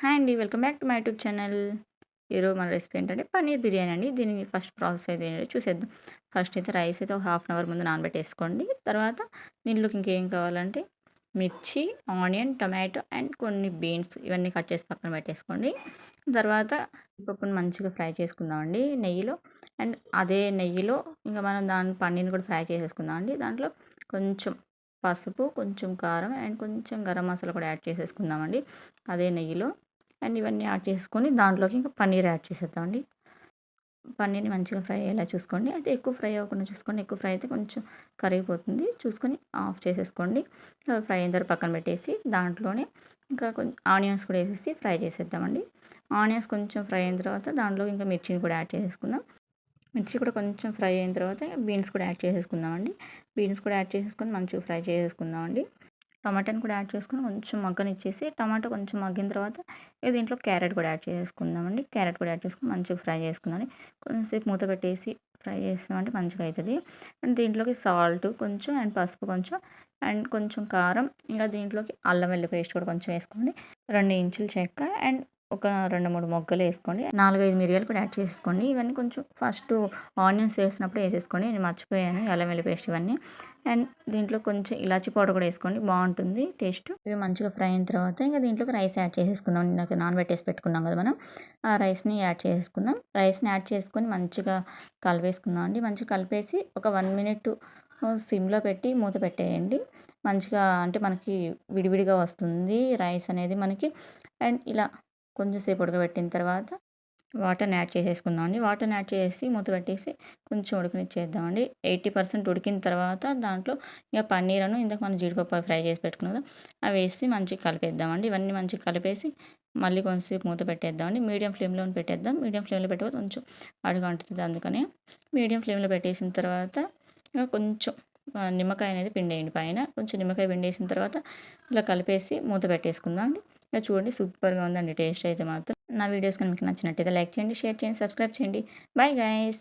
Hi అండి. Welcome back to my YouTube channel. ఈరోజు మన రెసిపీ ఏంటంటే పన్నీర్ బిర్యానీ అండి. దీనికి ఫస్ట్ ప్రాసెస్ అయితే చూసేద్దాం. ఫస్ట్ అయితే రైస్ అయితే ఒక హాఫ్ అన్ అవర్ ముందు నానబెట్టేసుకోండి. తర్వాత దీంట్లోకి ఇంకేం కావాలంటే మిర్చి ఆనియన్ టొమాటో అండ్ కొన్ని బీన్స్ ఇవన్నీ కట్ చేసి పక్కన పెట్టేసుకోండి. తర్వాత పప్పును మంచిగా ఫ్రై చేసుకుందామండి నెయ్యిలో. అండ్ అదే నెయ్యిలో ఇంకా మనం దాని పన్నీర్ని కూడా ఫ్రై చేసేసుకుందామండి. దాంట్లో కొంచెం పసుపు కొంచెం కారం అండ్ కొంచెం గరం మసాలా కూడా యాడ్ చేసేసుకుందామండి. అదే నెయ్యిలో. అండ్ ఇవన్నీ యాడ్ చేసుకొని దాంట్లోకి ఇంకా పన్నీర్ యాడ్ చేసేద్దామండి. పన్నీర్ని మంచిగా ఫ్రై అయ్యేలా చూసుకోండి. అయితే ఎక్కువ ఫ్రై అవ్వకుండా చూసుకోండి. ఎక్కువ ఫ్రై అయితే కొంచెం కరిగిపోతుంది. చూసుకొని ఆఫ్ చేసేసుకోండి. ఫ్రై అయిన తర్వాత పక్కన పెట్టేసి దాంట్లోనే ఇంకా కొంచెం ఆనియన్స్ కూడా వేసేసి ఫ్రై చేసేద్దామండి. ఆనియన్స్ కొంచెం ఫ్రై అయిన తర్వాత దాంట్లో ఇంకా మిర్చిని కూడా యాడ్ చేసేసుకుందాం. మిర్చి కూడా కొంచెం ఫ్రై అయిన తర్వాత బీన్స్ కూడా యాడ్ చేసేసుకుందామండి. బీన్స్ కూడా యాడ్ చేసేసుకొని మంచిగా ఫ్రై చేసేసుకుందామండి. టమాటాని కూడా యాడ్ చేసుకొని కొంచెం మగ్గనిచ్చేసి టమాటా కొంచెం మగ్గిన తర్వాత ఇది దీంట్లో క్యారెట్ కూడా యాడ్ చేసుకుందామండి. క్యారెట్ కూడా యాడ్ చేసుకుని మంచిగా ఫ్రై చేసుకుందాం కొంచెంసేపు మూత పెట్టేసి ఫ్రై చేస్తామంటే మంచిగా అవుతుంది అండ్ దీంట్లోకి సాల్ట్ కొంచెం అండ్ పసుపు కొంచెం అండ్ కొంచెం కారం ఇంకా దీంట్లోకి అల్లం వెల్లి పేస్ట్ కూడా కొంచెం వేసుకోండి. రెండు ఇంచులు చెక్క అండ్ ఒక రెండు మూడు మొగ్గలు వేసుకోండి నాలుగైదు మిరియాలు కూడా యాడ్ చేసుకోండి ఇవన్నీ కొంచెం ఫస్ట్ ఆనియన్స్ వేసినప్పుడు వేసేసుకోండి నేను మర్చిపోయాను అల్లం వెల్లి పేస్ట్ ఇవన్నీ. అండ్ దీంట్లో కొంచెం ఇలాచి పౌడర్ కూడా వేసుకోండి బాగుంటుంది టేస్ట్. ఇవి మంచిగా ఫ్రై అయిన తర్వాత ఇంకా దీంట్లోకి రైస్ యాడ్ చేసేసుకుందాం. ఇందాక నానబెట్టేసి పెట్టుకున్నాం కదా మనం ఆ రైస్ని యాడ్ చేసుకుందాం రైస్ని యాడ్ చేసుకొని మంచిగా కలిపేసుకుందాం అండి. మంచిగా కలిపేసి ఒక వన్ మినిట్ సిమ్లో పెట్టి మూత పెట్టేయండి. మంచిగా అంటే మనకి విడివిడిగా వస్తుంది రైస్ అనేది మనకి. అండ్ ఇలా కొంచెం సేపు ఉడకబెట్టిన తర్వాత వాటర్ని యాడ్ చేసేసుకుందామండి. వాటర్ని యాడ్ చేసి మూత పెట్టేసి కొంచెం ఉడకనిచ్చేద్దామండి. ఎయిటీ పర్సెంట్ ఉడికిన తర్వాత దాంట్లో ఇక పన్నీరను ఇందాక మనం జీడిపప్పు ఫ్రై చేసి పెట్టుకున్నదా అవి వేసి మంచిగా కలిపేద్దామండి. ఇవన్నీ మంచిగా కలిపేసి మళ్ళీ కొంచెంసేపు మూత పెట్టేద్దామండి. మీడియం ఫ్లేమ్లో పెట్టేద్దాం. మీడియం ఫ్లేమ్లో పెట్టకపోతే కొంచెం అడుగు అంటుంది అందుకని మీడియం ఫ్లేమ్లో పెట్టేసిన తర్వాత కొంచెం నిమ్మకాయ అనేది పిండేయండి పైన. కొంచెం నిమ్మకాయ పిండేసిన తర్వాత ఇలా కలిపేసి మూత పెట్టేసుకుందాం అండి ఇలా చూడండి సూపర్గా ఉందండి టేస్ట్ అయితే మాత్రం. నా వీడియోస్ కనుక మీకు నచ్చినట్టయితే లైక్ చేయండి షేర్ చేయండి సబ్స్క్రైబ్ చేయండి. Bye guys